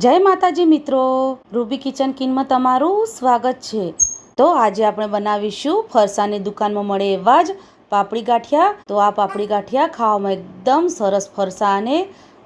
જય માતાજી મિત્રો, રૂબી કિચન કિનમાં તમારું સ્વાગત છે. તો આજે આપણે બનાવીશું ફરસાની દુકાનમાં મળે એવા જ પાપડી ગાંઠિયા. તો આ પાપડી ગાંઠિયા ખાવામાં એકદમ સરસ ફરસા અને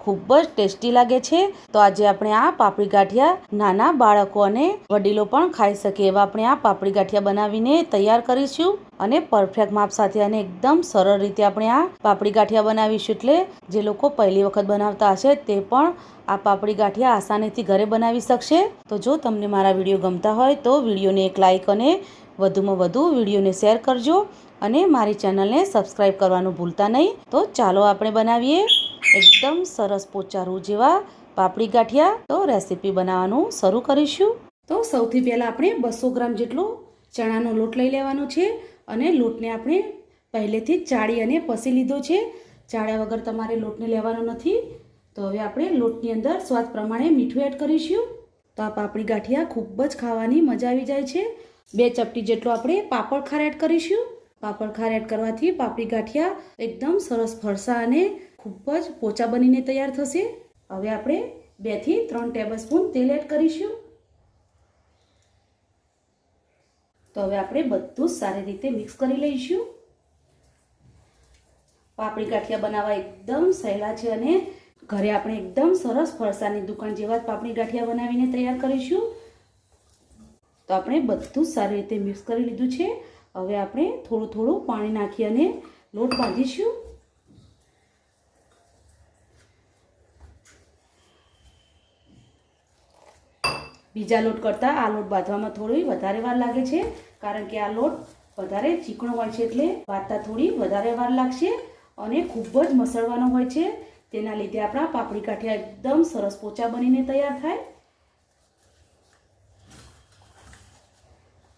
ખૂબ જ ટેસ્ટી લાગે છે. તો આજે આપણે આ પાપડી ગાંઠિયા નાના બાળકો અને વડીલો પણ ખાઈ શકે એવા આપણે આ પાપડી ગાંઠિયા બનાવીને તૈયાર કરીશું. અને પરફેક્ટ માપ સાથે અને એકદમ સરળ રીતે આપણે આ પાપડી ગાંઠિયા બનાવીશું એટલે જે લોકો પહેલી વખત બનાવતા હશે તે પણ આ પાપડી ગાંઠિયા આસાનીથી ઘરે બનાવી શકશે. તો જો તમને મારા વીડિયો ગમતા હોય તો વિડીયોને એક લાઇક અને વધુમાં વધુ વિડીયોને શેર કરજો. અને મારી ચેનલને સબસ્ક્રાઈબ કરવાનું ભૂલતા નહીં. તો ચાલો આપણે બનાવીએ. એકદમ સરસ પોચારું જેવા પાપડી ગાંઠિયા તો રેસીપી બનાવવાનું શરૂ કરીશું. તો સૌથી પહેલાં આપણે બસો ગ્રામ જેટલો ચણાનો લોટ લઈ લેવાનો છે અને લોટને આપણે પહેલેથી ચાળી અને પસી લીધો છે. ચાળ્યા વગર તમારે લોટને લેવાનો નથી. તો હવે આપણે લોટની અંદર સ્વાદ પ્રમાણે મીઠું એડ કરીશું. તો આ પાપડી ગાંઠિયા ખૂબ જ ખાવાની મજા આવી જાય છે. બે ચપટી જેટલો આપણે પાપડ ખાર એડ કરીશું. પાપડ ખાર એડ કરવાથી પાપડી ગાંઠિયા એકદમ સરસ ફરસા અને ખૂબ જ પોચા બનીને તૈયાર થશે. હવે આપણે બેથી ત્રણ ટેબલ સ્પૂન તેલ એડ કરીશું. તો હવે આપણે બધું સારી રીતે મિક્સ કરી લઈશું. પાપડી ગાંઠિયા બનાવવા એકદમ સહેલા છે અને ઘરે આપણે એકદમ સરસ ફરસાની દુકાન જેવા જ પાપડી ગાંઠિયા બનાવીને તૈયાર કરીશું. તો આપણે બધું સારી રીતે મિક્સ કરી લીધું છે. હવે આપણે થોડું થોડું પાણી નાખી અને લોટ બાંધીશું. બીજા લોટ કરતાં આ લોટ બાંધવામાં થોડી વધારે વાર લાગે છે, કારણ કે આ લોટ વધારે ચીકણો હોય છે એટલે બાંધતા થોડી વધારે વાર લાગશે અને ખૂબ જ મસળવાનો હોય છે. તેના લીધે આપણા પાપડી કાંઠિયા એકદમ સરસ પોચા બનીને તૈયાર થાય.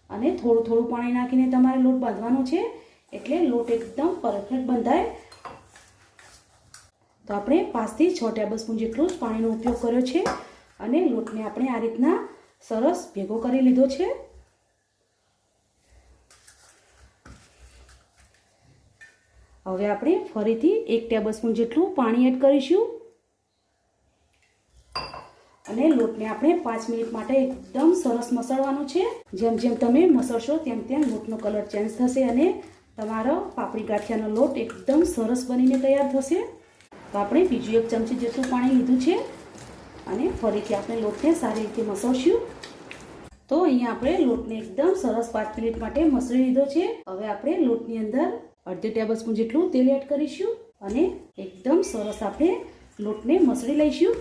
અને થોડું થોડું પાણી નાખીને તમારે લોટ બાંધવાનો છે, એટલે લોટ એકદમ પરફેક્ટ બંધાય. તો આપણે પાંચથી છ ટેબલ સ્પૂન જેટલું જ પાણીનો ઉપયોગ કર્યો છે. અને લોટને આપણે આ રીતના સરસ ભેગો કરી લીધો છે. હવે આપણે ફરીથી એક ટેબલ સ્પૂન જેટલું પાણી એડ કરીશું. અને લોટને આપણે પાંચ મિનિટ માટે એકદમ સરસ મસળવાનો છે. જેમ જેમ તમે મસળશો તેમ તેમ લોટનો કલર ચેન્જ થશે અને તમારો પાપડી ગાંઠિયાનો લોટ એકદમ સરસ બનીને તૈયાર થશે. તો આપણે બીજું એક ચમચી જેટલું પાણી લીધું છે. અને ફરીથી આપણે લોટને સારી રીતે મસળશું. તો અહીંયા આપણે લોટને એકદમ સરસ પાંચ મિનિટ માટે મસળી લીધો છે. હવે આપણે લોટની અંદર અડધી ટેબલ સ્પૂન જેટલું તેલ એડ કરીશું અને એકદમ સરસ આપણે લોટને મસળી લઈશું.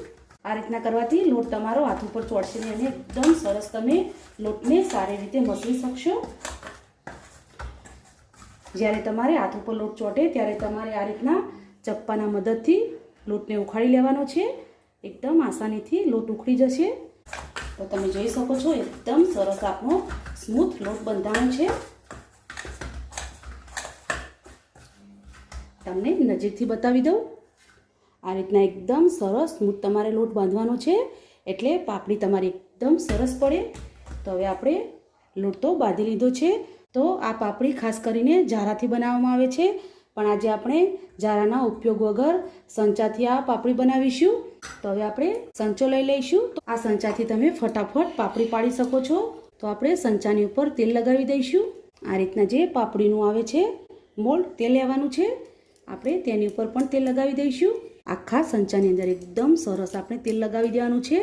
આ રીતના કરવાથી લોટ તમારો હાથ ઉપર ચોડશે નહીં અને એકદમ સરસ તમે લોટને સારી રીતે મસળી શકશો. જ્યારે તમારે હાથ ઉપર લોટ ચોટે ત્યારે તમારે આ રીતના ચપ્પાના મદદથી લોટને ઉખાડી લેવાનો છે. એકદમ આસાનીથી લોટ ઉખડી જશે. તો તમે જોઈ શકો છો, એકદમ સરસ આપણો સ્મૂથ લોટ બંધાણો છે. તમને નજીકથી બતાવી દઉં. આ રીતના એકદમ સરસ સ્મૂથ તમારે લોટ બાંધવાનો છે. એટલે પાપડી તમારી એકદમ સરસ પડે. તો હવે આપણે લોટ તો બાંધી લીધો છે. તો આ પાપડી ખાસ કરીને જારાથી બનાવવામાં આવે છે. પણ આજે આપણે જારાના ઉપયોગ વગર સંચાથી આ પાપડી બનાવીશું. તો હવે આપણે સંચો લઈ લઈશું. તો આ સંચાથી તમે ફટાફટ પાપડી પાડી શકો છો. તો આપણે સંચાની ઉપર તેલ લગાવી દઈશું. આ રીતના જે પાપડીનું આવે છે, મોલ્ડ તે લેવાનું છે, આપણે તેની ઉપર પણ તેલ લગાવી દઈશું. આખા સંચાની અંદર એકદમ સરસ આપણે તેલ લગાવી દેવાનું છે.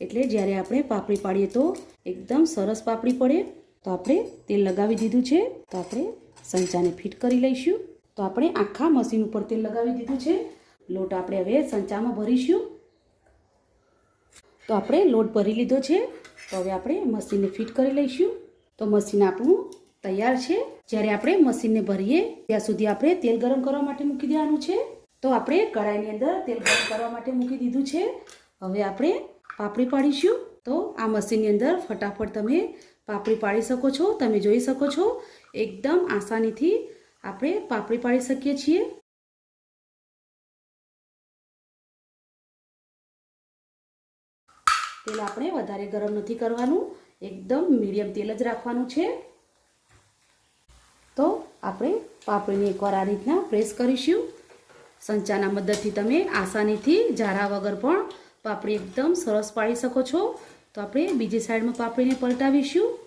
એટલે જ્યારે આપણે પાપડી પાડીએ તો એકદમ સરસ પાપડી પડે. તો આપણે તેલ લગાવી દીધું છે. તો આપણે સંચાને ફિટ કરી લઈશું. તો આપણે આખા મશીન ઉપર તેલ લગાવી દીધું છે. લોટ આપણે હવે સંચામાં ભરીશું. તો આપણે લોટ ભરી લીધો છે. તો હવે આપણે મશીનને ફિટ કરી લઈશું. તો મશીન આપણું તૈયાર છે. જ્યારે આપણે મશીનને ભરીએ, ત્યાં સુધી આપણે તેલ ગરમ કરવા માટે મૂકી દેવાનું છે. તો આપણે કઢાઈની અંદર તેલ ગરમ કરવા માટે મૂકી દીધું છે. હવે આપણે પાપડી પાડીશું. તો આ મશીનની અંદર ફટાફટ તમે પાપડી પાડી શકો છો. તમે જોઈ શકો છો. એકદમ આસાનીથી આપણે પાપડી પાડી શકીએ છીએ? તેલ આપણે વધારે ગરમ નથી કરવાનું, એકદમ મીડિયમ તેલ જ રાખવાનું છે. તો આપણે પાપડીને એકવાર આ રીતના પ્રેસ કરીશું. સંચાના મદદથી તમે આસાનીથી ઝાડા વગર પણ પાપડી એકદમ સરસ પાડી શકો છો. તો આપણે બીજી સાઈડમાં પાપડીને પલટાવીશું.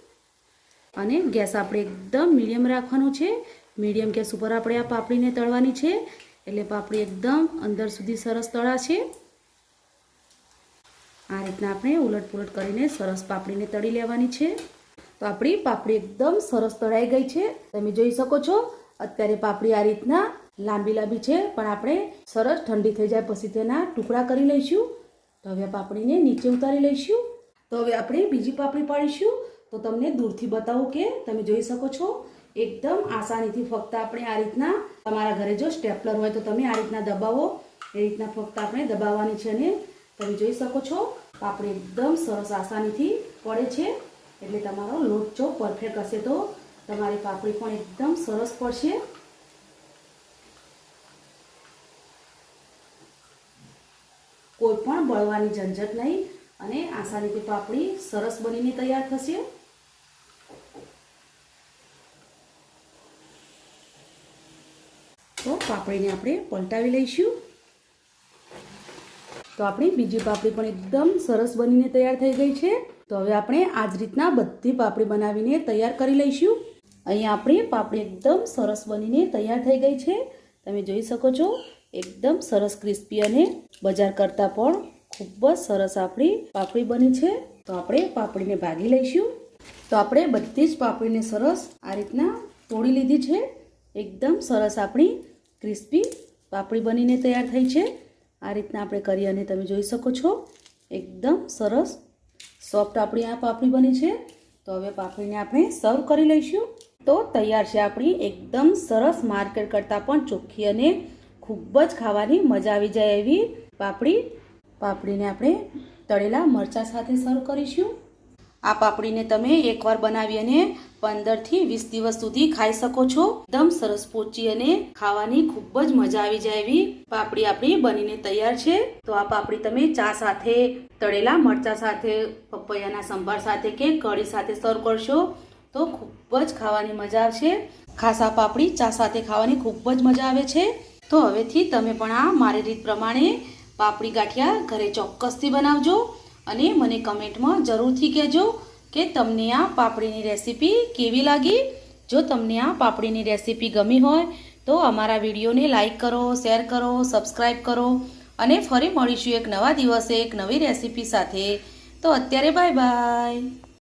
અને ગેસ આપણે એકદમ મીડિયમ રાખવાનું છે. મીડિયમ ગેસ ઉપર આપણે આ પાપડીને તળવાની છે. એટલે પાપડી એકદમ અંદર સુધી સરસ તળાશે આ રીતના આપણે ઉલટ પુલટ કરીને સરસ પાપડીને તળી લેવાની છે. તો આપણી પાપડી એકદમ સરસ તળાઈ ગઈ છે. તમે જોઈ શકો છો, અત્યારે પાપડી આ રીતના લાંબી લાંબી છે, પણ આપણે સરસ ઠંડી થઈ જાય પછી તેના ટુકડા કરી લઈશું. તો હવે પાપડીને નીચે ઉતારી લઈશું. તો હવે આપણે બીજી પાપડી પાડીશું. તો તમને દૂરથી બતાવું કે તમે જોઈ શકો છો એકદમ આસાનીથી ફક્ત આપણે આ રીતના તમારા ઘરે જો સ્ટેપલર હોય તો તમે આ રીતના દબાવો. એ રીતના ફક્ત આપણે દબાવવાની છે અને તમે જોઈ શકો છો, પાપડી એકદમ સરસ આસાનીથી પડે છે. એટલે તમારો લોટ જો પરફેક્ટ હશે તો તમારી પાપડી પણ એકદમ સરસ પડશે. કોઈ પણ બળવાની ઝંઝટ નહીં અને આસાનીથી પાપડી સરસ બનીને તૈયાર થશે. તો પાપડીને આપણે પલટાવી લઈશું. તો આપણી બીજી પાપડી પણ એકદમ સરસ બનીને તૈયાર થઈ ગઈ છે. તો હવે આપણે આ જ રીતના બધી પાપડી બનાવીને તૈયાર કરી લઈશું. અહીંયા આપણી પાપડી એકદમ સરસ બનીને તૈયાર થઈ ગઈ છે. તમે જોઈ શકો છો, એકદમ સરસ ક્રિસ્પી અને બજાર કરતાં પણ ખૂબ જ સરસ આપણી પાપડી બની છે. તો આપણે પાપડીને ભાગી લઈશું. તો આપણે બધી જ પાપડીને સરસ આ રીતના તોડી લીધી છે. એકદમ સરસ આપણી ક્રિસ્પી પાપડી બનીને તૈયાર થઈ છે. આ રીતના આપણે કરી અને તમે જોઈ શકો છો. એકદમ સરસ સોફ્ટ આપણી આ પાપડી બની છે. તો હવે પાપડીને આપણે સર્વ કરી લઈશું. તો તૈયાર છે આપણી એકદમ સરસ માર્કેટ કરતાં પણ ચોખ્ખી અને ખૂબ જ ખાવાની મજા આવી જાય એવી પાપડી. પાપડીને આપણે તળેલા મરચાં સાથે સર્વ કરીશું. આ પાપડીને તમે એકવાર બનાવી અને પંદરથી વીસ દિવસ સુધી ખાઈ શકો છો. એકદમ સરસ પોચી અને ખાવાની ખૂબ જ મજા આવી જાય એવી પાપડી આપણી બનીને તૈયાર છે. તો આ પાપડી તમે ચા સાથે, તળેલા મરચા સાથે, પપૈયાના સંભાર સાથે કે કઢી સાથે સર્વ કરશો તો ખૂબ જ ખાવાની મજા આવશે. ખાસા પાપડી ચા સાથે ખાવાની ખૂબ જ મજા આવે છે. તો હવેથી તમે પણ આ મારી રીત પ્રમાણે પાપડી ગાંઠિયા ઘરે ચોક્કસથી બનાવજો અને મને કમેન્ટમાં જરૂરથી કહેજો. કે તમને આ પાપડીની રેસીપી કેવી લાગી? જો તમને આ પાપડીની રેસીપી ગમી હોય, તો અમારા વિડીયોને લાઈક કરો, શેર કરો સબસ્ક્રાઈબ કરો અને ફરી મળીશું એક નવા દિવસે એક નવી રેસીપી સાથે. તો અત્યારે બાય બાય.